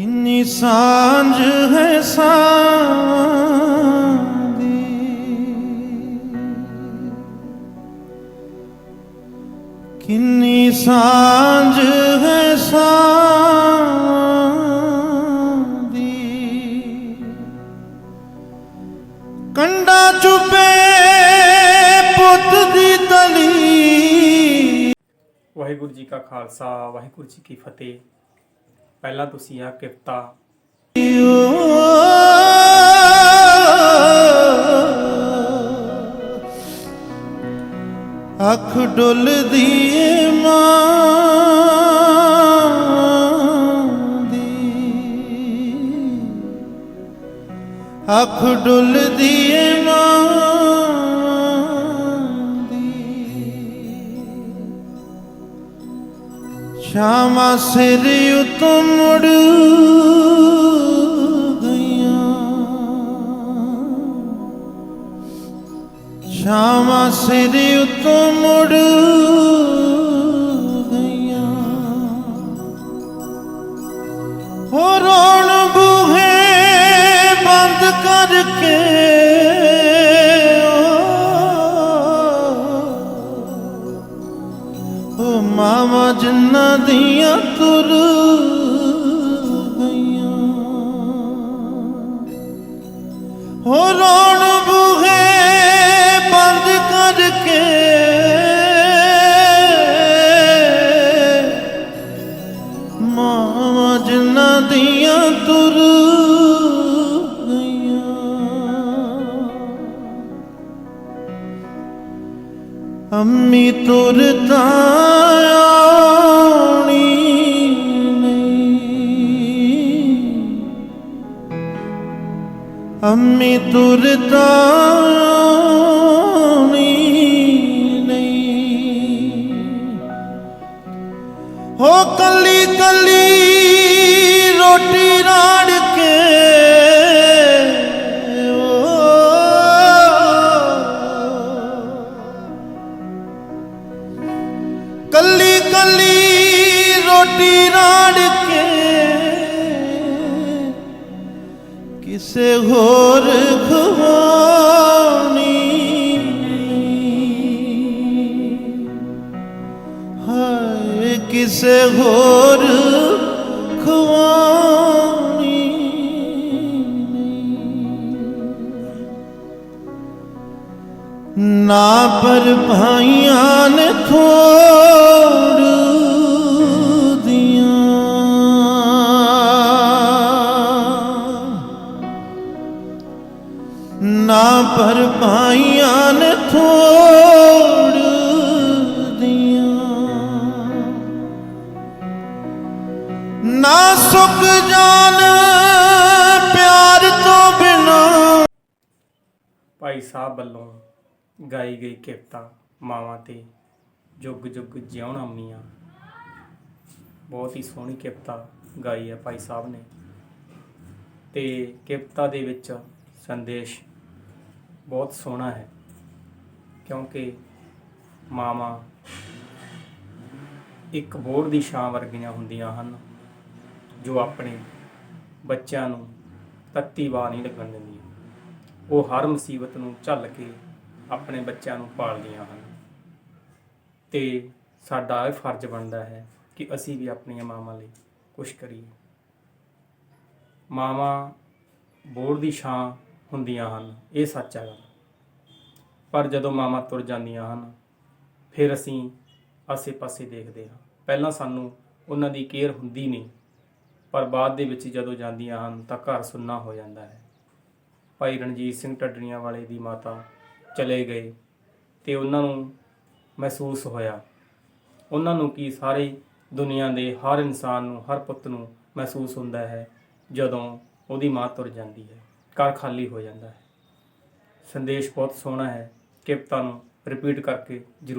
ਕਿੰਨੀ ਸਾਂਝ ਹੈ ਸਾਂਦੀ ਕਿੰਨੀ ਸਾਂਝ ਹੈ ਸਾਂਦੀ ਕੰਡਾ ਚੁੱਪੇ ਪੁੱਤ ਦੀ ਤਲੀ। ਵਾਹਿਗੁਰੂ ਜੀ ਕਾ ਖਾਲਸਾ, ਵਾਹਿਗੁਰੂ ਜੀ ਕੀ ਫਤਿਹ। ਪਹਿਲਾਂ ਤੁਸੀਂ ਆ ਕਿਫਤਾ ਅੱਖ ਡੁੱਲਦੀ ਏ ਮਾਂ ਦੀ। ਅੱਖ ਡੁੱਲਦੀ ਸ਼ਾਮਾਂ ਸਿਰ ਉਤੋਂ ਮੁੜ ਗਈਆਂ। ਸ਼ਾਮਾਂ ਸਿਰ ਉਤੋਂ ਮੁੜ ਗਈਆਂ। ਹੋ ਰੋਣ ਬੂਹੇ ਬੰਦ ਕਰਕੇ ਦੀਆਂ ਤੁਰ ਗਈਆਂ ਹੋ ਰੋਣ ਬੂਹੇ ਬੰਦ ਕਰਕੇ ਮਾਵਾਂ ਜਿਨ੍ਹਾਂ ਦੀਆਂ ਤੁਰ ਅੰਮੀ ਤੁਰ ਅੰਮੀ ਤੁਰਤਾ ਨਹੀਂ। ਹੋ ਕੱਲੀ ਕੱਲੀ ਰੋਟੀ ਰਾੜ ਕੇ ਕੱਲੀ ਕੱਲੀ ਰੋਟੀ ਰਾੜ ਕੇ ਕਿਸੇ ਹੋਰ ਖਵਾਉਣੀ ਹਾਏ ਕਿਸੇ ਘੋਰ ਖਵਾਉਣੀ ਨਾ ਪਰ ਭਾਈਆਂ ਨੇ ਨਾ ਪਰ ਭਾਈਆਂ ਨੇ ਥੋੜ ਦੀਆਂ। ਨਾ ਸੁਖ ਜਾਨ ਪਿਆਰ ਤੋਂ ਬਿਨਾ। ਭਾਈ ਸਾਹਿਬ ਵੱਲੋਂ ਗਾਈ ਗਈ ਕਿਫਤਾ ਮਾਵਾਂ ਤੇ ਜੁਗ ਜੁਗ ਜਿਉਣਾ ਮੀਆਂ। ਬਹੁਤ ਹੀ ਸੋਹਣੀ ਕਿਫਤਾ ਗਾਈ ਹੈ ਭਾਈ ਸਾਹਿਬ ਨੇ। ਤੇ ਕਿਫਤਾ ਦੇ ਵਿੱਚ ਸੰਦੇਸ਼ ਬਹੁਤ ਸੋਹਣਾ ਹੈ, ਕਿਉਂਕਿ ਮਾਵਾਂ ਇੱਕ ਬੋਰ ਦੀ ਛਾਂ ਵਰਗੀਆਂ ਹੁੰਦੀਆਂ ਹਨ, ਜੋ ਆਪਣੇ ਬੱਚਿਆਂ ਨੂੰ ਤੱਤੀ ਵਾਹ ਨਹੀਂ ਲੱਗਣ ਦਿੰਦੀਆਂ। ਉਹ ਹਰ ਮੁਸੀਬਤ ਨੂੰ ਝੱਲ ਕੇ ਆਪਣੇ ਬੱਚਿਆਂ ਨੂੰ ਪਾਲਦੀਆਂ ਹਨ। ਤੇ ਸਾਡਾ ਇਹ ਫਰਜ਼ ਬਣਦਾ ਹੈ ਕਿ ਅਸੀਂ ਵੀ ਆਪਣੀਆਂ ਮਾਵਾਂ ਲਈ ਕੁਝ ਕਰੀਏ। ਮਾਵਾਂ ਬੋਰ ਦੀ ਛਾਂ ਹੁੰਦੀਆਂ ਹਨ, ਇਹ ਸੱਚ ਹੈ। ਗੱਲ ਪਰ ਜਦੋਂ ਮਾਵਾਂ ਤੁਰ ਜਾਂਦੀਆਂ ਹਨ, ਫਿਰ ਅਸੀਂ ਆਸੇ-ਪਾਸੇ ਦੇਖਦੇ ਹਾਂ। ਪਹਿਲਾਂ ਸਾਨੂੰ ਉਹਨਾਂ ਦੀ ਕੇਅਰ ਹੁੰਦੀ ਨਹੀਂ, ਪਰ ਬਾਅਦ ਦੇ ਵਿੱਚ ਜਦੋਂ ਜਾਂਦੀਆਂ ਹਨ ਤਾਂ ਘਰ ਸੁੰਨਾ ਹੋ ਜਾਂਦਾ ਹੈ। ਭਾਈ ਰਣਜੀਤ ਸਿੰਘ ਟੱਡਣੀਆਂ ਵਾਲੇ ਦੀ ਮਾਤਾ ਚਲੇ ਗਏ ਤੇ ਉਹਨਾਂ ਨੂੰ ਮਹਿਸੂਸ ਹੋਇਆ। ਉਹਨਾਂ ਨੂੰ ਕੀ ਸਾਰੇ ਦੁਨੀਆ ਦੇ ਹਰ ਇਨਸਾਨ ਨੂੰ, ਹਰ ਪੁੱਤ ਨੂੰ ਮਹਿਸੂਸ ਹੁੰਦਾ ਹੈ ਜਦੋਂ ਉਹਦੀ ਮਾਂ ਤੁਰ ਜਾਂਦੀ ਹੈ। ਘਰ ਖਾਲੀ ਹੋ ਜਾਂਦਾ ਹੈ। ਸੰਦੇਸ਼ ਬਹੁਤ ਸੋਹਣਾ ਹੈ ਕਿਪਤਾ ਨੂੰ ਰਿਪੀਟ ਕਰਕੇ ਜ਼ਰੂਰ